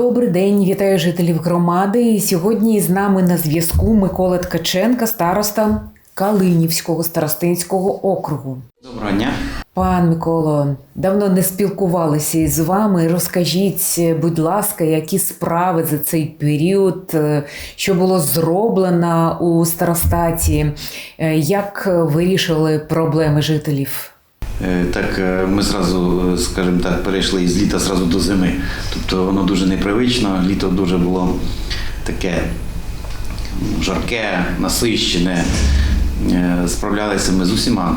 Добрий день, вітаю жителів громади. Сьогодні з нами на зв'язку Микола Ткаченка, староста Калинівського старостинського округу. Доброго дня. Пан Миколо, давно не спілкувалися із вами. Розкажіть, будь ласка, які справи за цей період, е, що було зроблено у старостаті, е, як вирішили проблеми жителів? Е, Так, е, ми зразу, е, скажімо так, перейшли із літа зразу до зими. Тобто воно дуже непривично. Літо дуже було таке жарке, насищене. Справлялися ми з усіма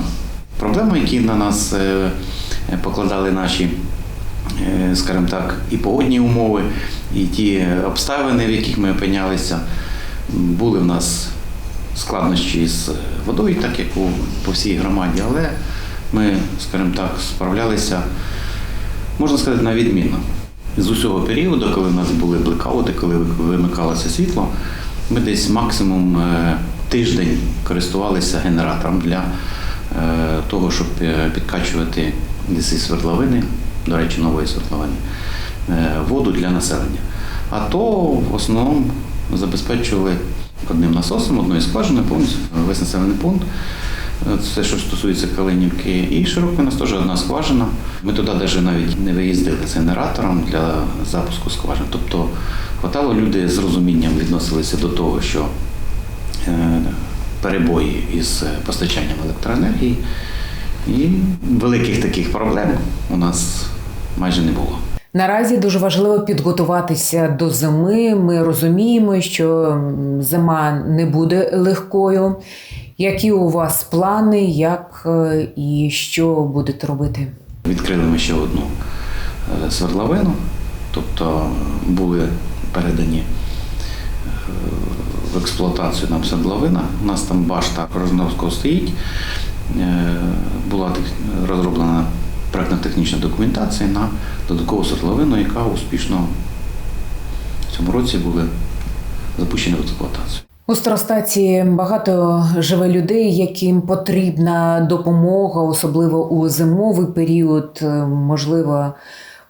проблемами, які на нас покладали наші, скажімо так, і погодні умови, і ті обставини, в яких ми опинялися. Були в нас складнощі з водою, так як по всій громаді, але ми, скажімо так, справлялися, можна сказати, на відмінно. З усього періоду, коли в нас були блекаути, коли вимикалося світло, ми десь максимум е, тиждень користувалися генератором для е, того, щоб е, підкачувати ліси свердловини, до речі, нової свердловини, воду для населення. А то в основному забезпечували одним насосом, одною скважиною повністю весь населений пункт. Це що стосується Калинівки. І широко у нас теж одна скважина. Ми туди навіть навіть не виїздили з генератором для запуску скважин. Тобто хватало люди з розумінням відносилися до того, що е, перебої із постачанням електроенергії. І великих таких проблем у нас майже не було. Наразі дуже важливо підготуватися до зими. Ми розуміємо, що зима не буде легкою. Які у вас плани, як е, і що будете робити? Відкрили ми ще одну е, свердловину, тобто були передані е, в експлуатацію нам свердловина. У нас там башта Рожновського стоїть. Була розроблена проектно-технічна документація на додаткову свердловину, яка успішно в цьому році були запущені в експлуатацію. У Старостаті багато живе людей, яким потрібна допомога, особливо у зимовий період, е, можливо,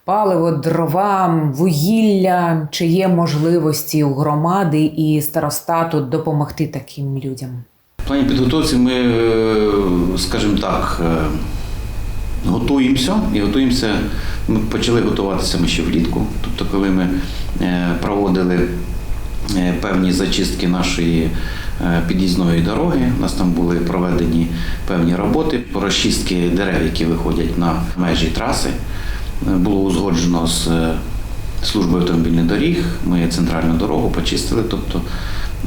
паливо, дрова, вугілля. Чи є можливості у громади і старостату допомогти таким людям? В плані підготовці ми, е, скажімо так, е, готуємося і готуємося. Ми почали готуватися ми ще влітку. Тобто, коли ми проводили певні зачистки нашої е, під'їзної дороги, у нас там були проведені певні роботи розчистки дерев, які виходять на межі траси. Е, Було узгоджено з е, службою автомобільних доріг. Ми центральну дорогу почистили, тобто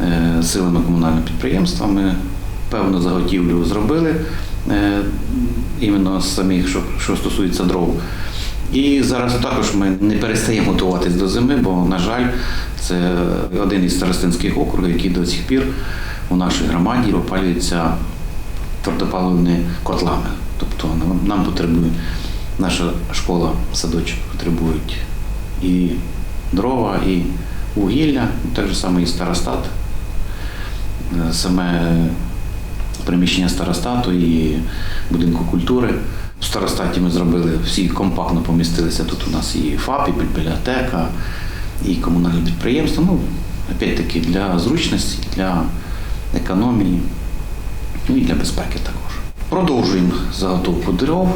е, силами комунального підприємства ми певну заготівлю зробили е, іменно самих, що стосується дров. І зараз також ми не перестаємо готуватись до зими, бо, на жаль, це один із старостинських округів, який до сих пір у нашій громаді опалюється твердопаливними котлами. Тобто нам, потребує наша школа, садочок потребують і дрова, і вугілля, так же саме і старостат. Саме приміщення старостату і будинку культури. В старостаті ми зробили всі компактно помістилися. Тут у нас і ФАП, і бібліотека, і комунальне підприємство. Ну, опять-таки, для зручності, для економії, ну і для безпеки також. Продовжуємо заготовку дров.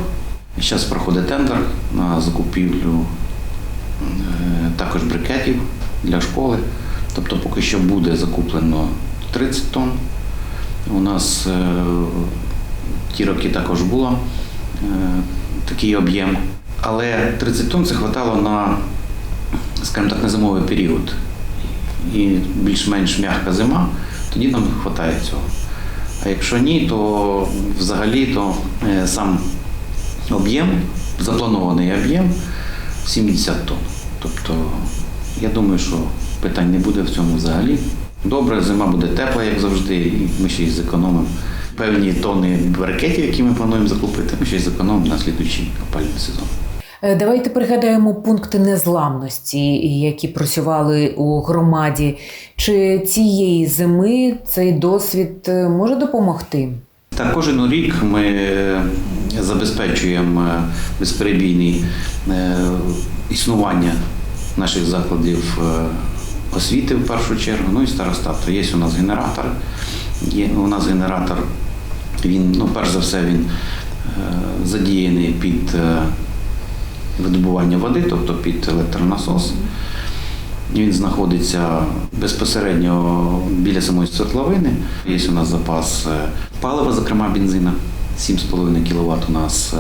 Зараз проходить тендер на закупівлю е, також брикетів для школи. Тобто поки що буде закуплено 30 тонн. У нас е, ті роки також було такий об'єм. Але 30 тонн це хватало на, скажімо так, на зимовий період. І більш-менш м'яка зима, тоді нам вистачає цього. А якщо ні, то взагалі то е, сам об'єм, запланований об'єм 70 тонн. Тобто, я думаю, що питань не буде в цьому взагалі. Добре, зима буде тепла, як завжди, і ми ще й зекономимо певні тонни ракетів, які ми плануємо закупити, ми ще й зекономимо на слідуючий опалювальний сезон. Е, Давайте пригадаємо пункти незламності, які працювали у громаді. Чи цієї зими цей досвід е, може допомогти? Так, кожен рік ми е, забезпечуємо безперебійне існування наших закладів освіти в першу чергу, ну і старостату. Є у нас генератор. Є у нас генератор, він, ну, перш за все, він е, задіяний під е, видобування води, тобто під електронасос. Він знаходиться безпосередньо біля самої свердловини. Є у нас запас е, палива, зокрема бензина. 7,5 кВт у нас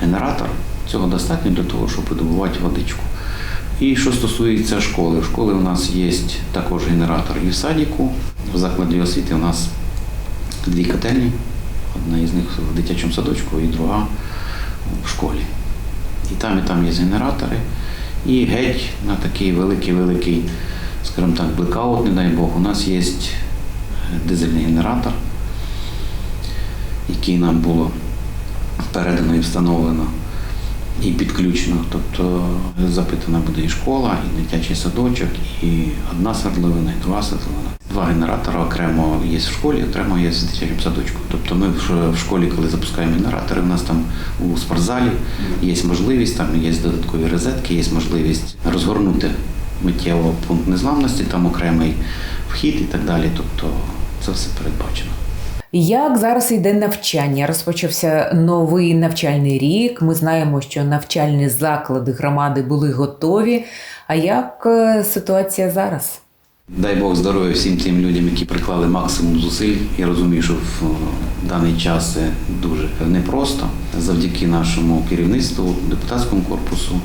генератор. Цього достатньо для того, щоб видобувати водичку. І що стосується школи, в школи у нас є також генератор і в садіку. В закладі освіти у нас дві котельні. Одна із них в дитячому садочку і друга в школі. І там, і там є генератори. І геть на такий великий-великий, скажімо так, блекаут, не дай Бог, у нас є дизельний генератор, який нам було передано і встановлено і підключено. Тобто запитана буде і школа, і дитячий садочок, і одна свердловина, і друга свердловина. Два генератори окремо є в школі, окремо є в дитячому садочку. Тобто ми в школі, коли запускаємо генератори, у нас там у спортзалі є можливість, там є додаткові розетки, є можливість розгорнути миттєво пункт незламності, там окремий вхід і так далі. Тобто це все передбачено. Як зараз йде навчання? Розпочався новий навчальний рік. Ми знаємо, що навчальні заклади громади були готові. А як е, ситуація зараз? Дай Бог здоров'я всім тим людям, які приклали максимум зусиль. Я розумію, що в е, даний час це дуже непросто. Завдяки нашому керівництву, депутатському корпусу,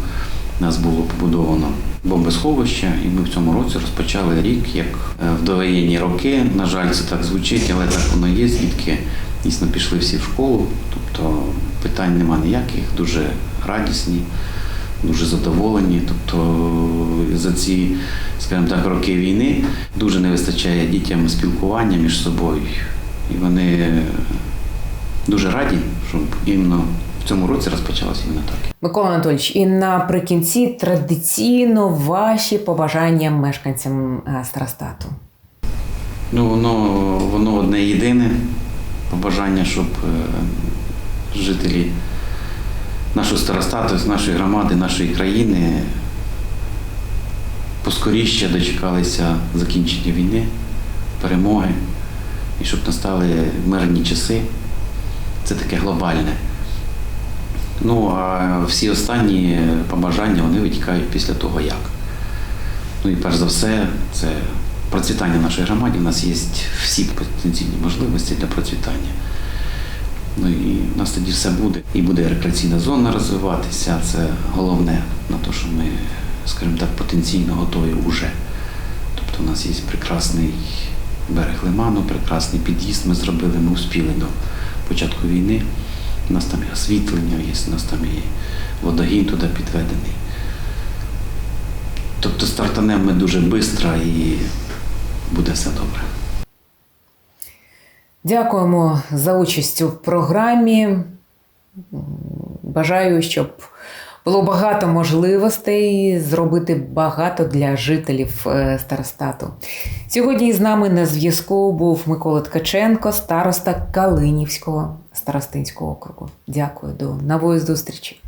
нас було побудовано бомбосховище, і ми в цьому році розпочали рік, як е, в довоєнні роки. На жаль, це так звучить, але так воно є. Дітки дійсно пішли всі в школу. Тобто питань нема ніяких, дуже радісні дуже задоволені. Тобто за ці, скажімо так, роки війни дуже не вистачає дітям спілкування між собою. І вони дуже раді, щоб іменно в цьому році розпочалося іменно так. Микола Анатольович, і наприкінці традиційно ваші побажання мешканцям е, Старостату. Ну, воно, воно одне єдине побажання, щоб е, жителі нашого старостату, нашої громади, нашої країни поскоріше дочекалися закінчення війни, перемоги, і щоб настали мирні часи. Це таке глобальне. Ну, а всі останні побажання вони витікають після того, як. Ну і перш за все, це процвітання нашої громади. У нас є всі потенційні можливості для процвітання. Ну і в нас тоді все буде. І буде рекреаційна зона розвиватися. Це головне на те, що ми, скажімо так, потенційно готові вже. Тобто у нас є прекрасний берег лиману, прекрасний під'їзд ми зробили, ми успіли до початку війни. У нас там і освітлення є, у нас там і водогін туди підведений. Тобто стартанемо ми дуже швидко і буде все добре. Дякуємо за участь у програмі. Бажаю, щоб було багато можливостей зробити багато для жителів е, Старостату. Сьогодні з нами на зв'язку був Микола Ткаченко, староста Калинівського старостинського округу. Дякую до нової зустрічі.